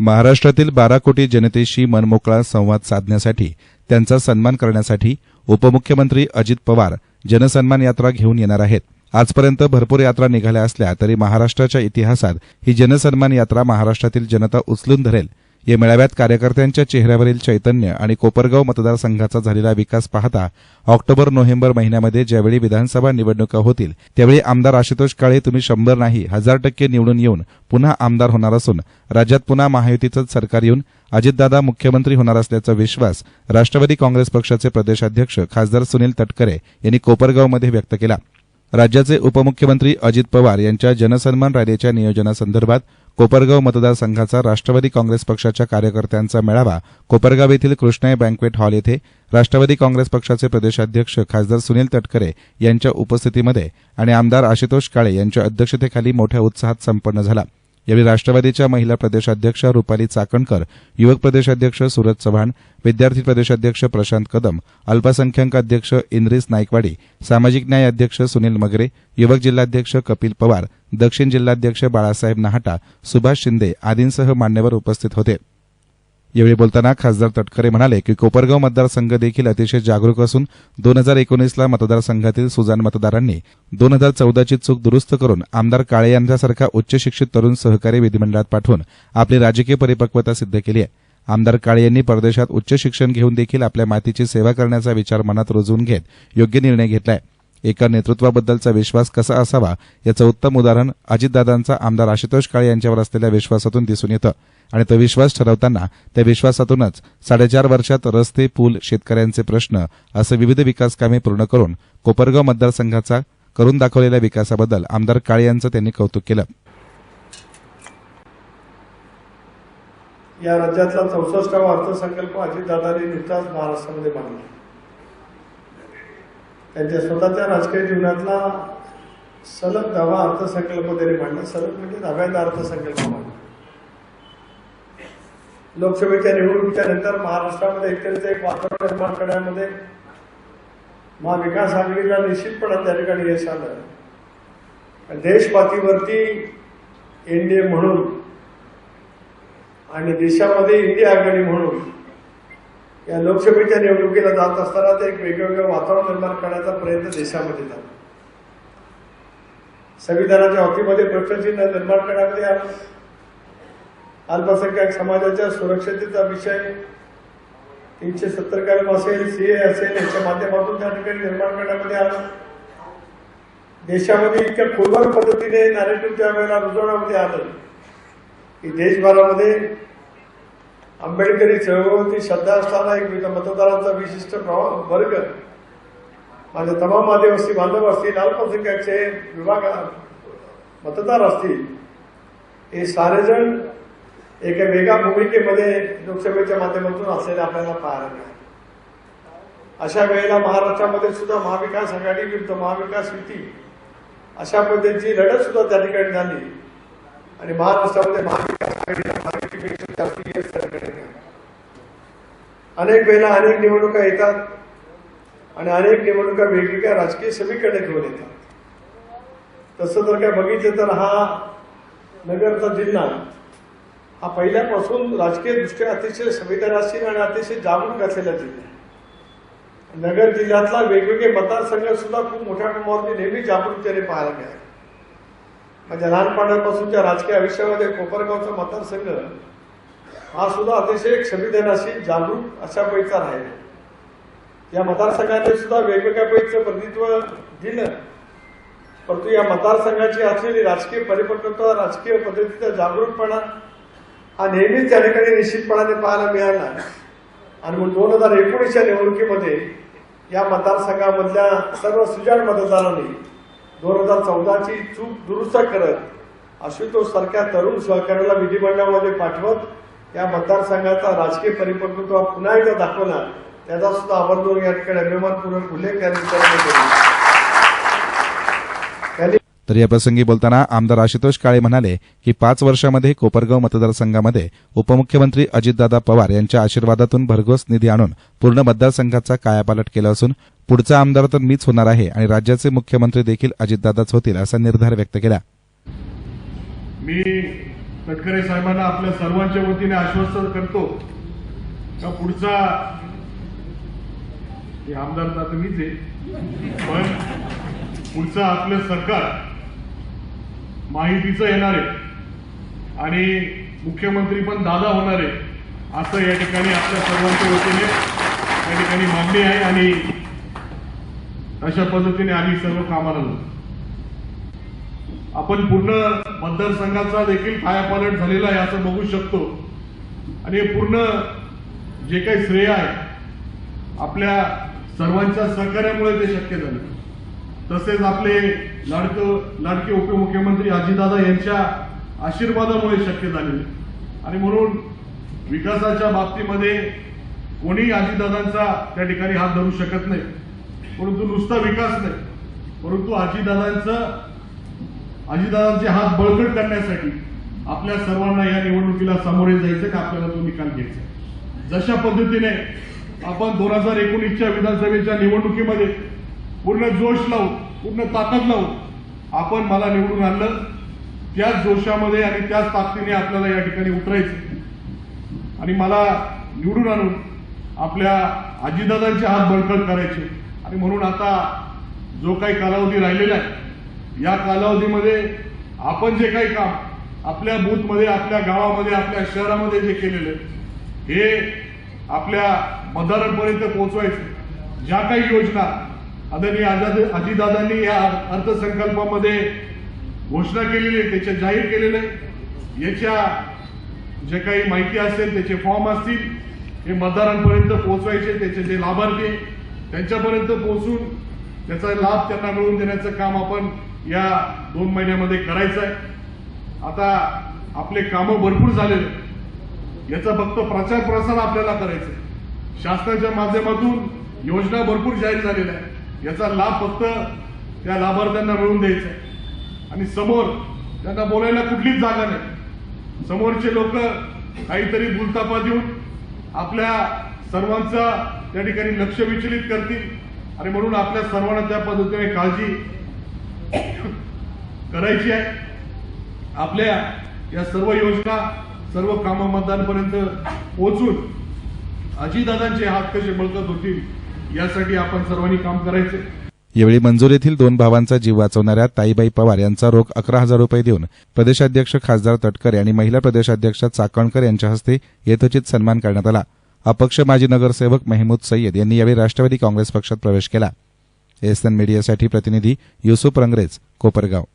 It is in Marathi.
महाराष्ट्रातील बारा कोटी जनतेशी मनमोकळा संवाद साधण्यासाठी त्यांचा सन्मान करण्यासाठी उपमुख्यमंत्री अजित पवार जनसन्मान यात्रा घेऊन येणार आहेत. आजपर्यंत भरपूर यात्रा निघाल्या असल्या तरी महाराष्ट्राच्या इतिहासात ही जनसन्मान यात्रा महाराष्ट्रातील जनता उचलून धरेल. या मेळाव्यात कार्यकर्त्यांच्या चेहऱ्यावरील चैतन्य आणि कोपरगाव मतदारसंघाचा झालेला विकास पाहता ऑक्टोबर नोव्हेंबर महिन्यामध्ये ज्यावेळी विधानसभा निवडणुका होतील त्यावेळी आमदार आशुतोष काळे तुम्ही शंभर नाही हजार टक्के निवडून येऊन पुन्हा आमदार होणार असून राज्यात पुन्हा महायुतीचंच सरकार येऊन अजितदादा मुख्यमंत्री होणार असल्याचा विश्वास राष्ट्रवादी काँग्रेस पक्षाचे प्रदेशाध्यक्ष खासदार सुनील तटकरे यांनी कोपरगावमध्ये व्यक्त केला. राज्याचे उपमुख्यमंत्री अजित पवार यांच्या जनसन्मान रॅलीच्या नियोजनासंदर्भात कोपरगाव मतदारसंघाचा राष्ट्रवादी काँग्रेस पक्षाच्या कार्यकर्त्यांचा मेळावा कोपरगाव येथील कृष्णाई बँक्वेट हॉल येथे राष्ट्रवादी काँग्रेस पक्षाचे प्रदेशाध्यक्ष खासदार सुनील तटकरे यांच्या उपस्थितीमध्ये आणि आमदार आशुतोष काळे यांच्या अध्यक्षतेखाली मोठ्या उत्साहात संपन्न झाला. यावेळी राष्ट्रवादीच्या महिला प्रदेशाध्यक्ष रुपाली चाकणकर युवक प्रदेशाध्यक्ष सुरज चव्हाण विद्यार्थी प्रदेशाध्यक्ष प्रशांत कदम अल्पसंख्याक अध्यक्ष इंद्रिस नाईकवाडी सामाजिक न्याय अध्यक्ष सुनील मगरे युवक जिल्हाध्यक्ष कपिल पवार दक्षिण जिल्हाध्यक्ष बाळासाहेब नहाटा सुभाष शिंदे आदींसह मान्यवर उपस्थित होते. यावेळी बोलताना खासदार तटकरे म्हणाले की कोपरगाव मतदारसंघ देखील अतिशय जागरूक असून दोन हजार एकोणीसला मतदारसंघातील सुजान मतदारांनी दोन हजार चौदाची चूक दुरुस्त करून आमदार काळे यांच्यासारखा उच्च शिक्षित तरुण सहकारी विधिमंडळात पाठवून आपली राजकीय परिपक्वता सिद्ध केली आहे. आमदार काळे यांनी परदेशात उच्च शिक्षण घेऊन देखील आपल्या मातीची सेवा करण्याचा विचार मनात रुजवून घेत योग्य निर्णय घेतलाय. एका नेतृत्वाबद्दलचा विश्वास कसा असावा याचं उत्तम उदाहरण अजितदादांचा आमदार आशुतोष काळे यांच्यावर असलेल्या विश्वासातून दिसून येतं. आणि तो विश्वास ठरवताना त्या विश्वासातूनच साडेचार वर्षात रस्ते पूल शेतकऱ्यांचे प्रश्न असं विविध विकास कामे पूर्ण करून कोपरगाव मतदारसंघाचा करून दाखवलेल्या विकासाबद्दल आमदार काळे यांचं त्यांनी कौतुक केलं. या राज्यातला चौसष्टावा अर्थसंकल्प अजितदादांनी नुकताच महाराष्ट्रामध्ये मांडला. त्यांच्या स्वतःच्या राजकीय जीवनातला सलग दहावा अर्थसंकल्प त्यांनी मांडला सलग म्हणजे दहाव्यांदा अर्थसंकल्प मांडला लोकसभेच्या निवडणुकीच्या नंतर महाराष्ट्रामध्ये एकंदरीत एक वातावरण निर्माण करण्यामध्ये महाविकास आघाडीला निश्चितपणे त्या ठिकाणी यश आलं. देशपातीवरती एनडीए म्हणून आणि देशामध्ये इंडिया आघाडी म्हणून या लोकसभेच्या निवडणुकीला जात असताना ते एक वेगवेगळं वातावरण निर्माण करण्याचा प्रयत्न देशामध्ये झाला. संविधानाच्या हॉकीमध्ये प्रश्नचिन्ह निर्माण करण्यामध्ये अल्पसंख्याक समाजाच्या सुरक्षतेचा विषय तीनशे सत्तर कलम असेल सीए असेल याच्या माध्यमातून त्या ठिकाणी निर्माण करण्यामध्ये आलं देशामध्ये इतक्या खोलवर पद्धतीने नॅरेटिव्ह त्यावेळेला रुजवण्यामध्ये आलं की देशभरामध्ये आंबेडकरी चळवळीवरती श्रद्धा असताना एक मतदारांचा विशिष्ट प्रवा- वर्ग. माझ्या तमाम आदिवासी बांधव असतील अल्पसंख्याकचे विभाग मतदार असतील हे सारेजण एका वेगळ्या भूमिकेमध्ये लोकसभेच्या माध्यमातून असलेले आपल्याला पाहायला मिळाले. अशा वेळेला महाराष्ट्रामध्ये सुद्धा महाविकास आघाडी विरुद्ध महाविकास युती अशा पद्धतीची लढत सुद्धा त्या ठिकाणी झाली. आणि महाराष्ट्रामध्ये महाविकास आघाडीला महायुतीपेक्षा जास्त यश अनेक वेळेला अनेक निवडणुका येतात आणि अनेक निवडणुका वेगवेगळ्या राजकीय समीकरणे घेऊन येतात. तसं जर काय बघितलं तर हा नगरचा जिल्हा हा पहिल्यापासून राजकीय दृष्ट्या अतिशय संवेदनशील आणि अतिशय जागरूक असलेला जिल्हा नगर जिल्ह्यातला वेगवेगळे मतदारसंघ सुद्धा खूप मोठ्या प्रमाणावरती नेहमी जागरूकतेने पाहायला मिळाले. माझ्या लहानपणापासूनच्या राजकीय आयुष्यामध्ये कोपरगावचा मतदारसंघ हा सुद्धा अतिशय एक जागरूक अशा पैचा राहिला. या मतदारसंघाने सुद्धा वेगवेगळ्या पैचं प्रतिनिधित्व दिलं. परंतु या मतदारसंघाची असलेली राजकीय परिपक्वता राजकीय पद्धतीचा जागरूकपणा हा नेहमीच त्या ठिकाणी निश्चितपणाने पाहायला मिळाला. आणि मग दोन हजार एकोणीसच्या निवडणुकीमध्ये या मतदारसंघामधल्या सर्व सुजाण मतदारांनी दोन हजार चौदाची चूक दुरुस्त करत आशुतोष सारख्या तरुण सहकार्याला विधिमंडळामध्ये पाठवत या मतदारसंघाचा राजकीय परिपक्वत्व पुन्हा एकदा दाखवला त्याचा सुद्धा आवर्जून या ठिकाणी अभिमानपूर्वक उल्लेख केला. त्यांनी तर या प्रसंगी बोलताना आमदार आशुतोष काळे म्हणाले की पाच वर्षामध्ये कोपरगाव मतदारसंघामध्ये उपमुख्यमंत्री अजितदादा पवार यांच्या आशीर्वादातून भरघोस निधी आणून पूर्ण मतदारसंघाचा कायापालट केला असून पुढचा आमदार तर मीच होणार आहे आणि राज्याचे मुख्यमंत्री देखील अजितदादाच होतील असा निर्धार व्यक्त केला. मी तटकरे साहेबांना आपल्या सर्वांच्या वतीने आश्वस्त करतो का पुढचा हे आमदार तर आता मीच आहे. पण पुढचं आपलं सरकार माहितीचं येणार आहे आणि मुख्यमंत्री पण दादा होणार आहे असं या ठिकाणी आपल्या सर्वांच्या वतीने या ठिकाणी मागणी आहे आणि अशा पद्धतीने आम्ही सर्व कामाला लागू आपण पूर्ण मतदारसंघाचा देखील कायापालट झालेला आहे असं बघू शकतो. आणि पूर्ण जे काही श्रेय आहे आपल्या सर्वांच्या सहकार्यामुळे ते शक्य झाले. तसेच आपले लाडकं लाडके उपमुख्यमंत्री अजितदादा यांच्या आशीर्वादामुळे शक्य झाले आणि म्हणून विकासाच्या बाबतीमध्ये कोणी अजितदादांचा त्या ठिकाणी हात धरू शकत नाही. परंतु नुसता विकास नाही. परंतु अजितदादांचं अजितदादांचे हात बळकट करण्यासाठी आपल्या सर्वांना या निवडणुकीला सामोरे जायचं का आपल्याला तो निकाल घ्यायचा? जशा पद्धतीने आपण दोन हजार एकोणीसच्या विधानसभेच्या निवडणुकीमध्ये पूर्ण जोश लावून पूर्ण ताकद लावून आपण मला निवडून आणलं त्याच जोशामध्ये आणि त्याच ताकदीने आपल्याला या ठिकाणी उतरायचं. आणि मला निवडून आणून आपल्या आजीदादांचे हात बळकट करायचे. आणि म्हणून आता जो काही कालावधी राहिलेला आहे या कालावधीमध्ये आपण जे काही काम आपल्या बूथमध्ये आपल्या गावामध्ये आपल्या शहरामध्ये जे केलेलं आहे हे आपल्या मतदारांपर्यंत पोहोचवायचं. ज्या काही योजना आदरणीय आझाद अजितदादांनी या अर्थसंकल्पामध्ये घोषणा केलेली आहे त्याच्या जाहीर केलेलं आहे. याच्या जे काही माहिती असेल त्याचे फॉर्म असतील हे मतदारांपर्यंत पोहोचवायचे त्याचे जे लाभार्थी आहे, त्यांच्यापर्यंत पोहोचून त्याचा लाभ त्यांना मिळवून देण्याचं काम आपण या दोन महिन्यामध्ये करायचं आहे आता आपले कामं भरपूर झालेले आहेत. याचा फक्त प्रचार प्रसार आपल्याला करायचा आहे. शासनाच्या माध्यमातून योजना भरपूर जाहीर झालेल्या आहे याचा लाभ फक्त त्या लाभार्थ्यांना मिळवून द्यायचा आहे आणि समोर त्यांना बोलायला कुठलीच जागा नाही समोरचे लोक काहीतरी बुलतापा देऊन आपल्या सर्वांचा त्या ठिकाणी लक्ष विचलित करतील. आणि म्हणून आपल्या सर्वांना त्या पद्धतीने काळजी करायची आहे. आपल्या या सर्व योजना सर्व कामं मतदानपर्यंत पोहोचून अजितदादांचे हात कसे बळकत होतील यासाठी आपण सर्वांनी काम करायचं यावेळी मंजूर येथील दोन भावांचा जीव वाचवणाऱ्या ताईबाई पवार यांचा रोख अकरा हजार रुपये देऊन प्रदेशाध्यक्ष खासदार तटकरे आणि महिला प्रदेशाध्यक्ष चाकणकर यांच्या हस्ते यथोचित सन्मान करण्यात आला. अपक्ष माजी नगरसेवक मेहमूद सय्यद यांनी यावेळी राष्ट्रवादी काँग्रेस पक्षात प्रवेश केला. एसएन मीडियासाठी प्रतिनिधी युसुफ रंगरेज कोपरगाव.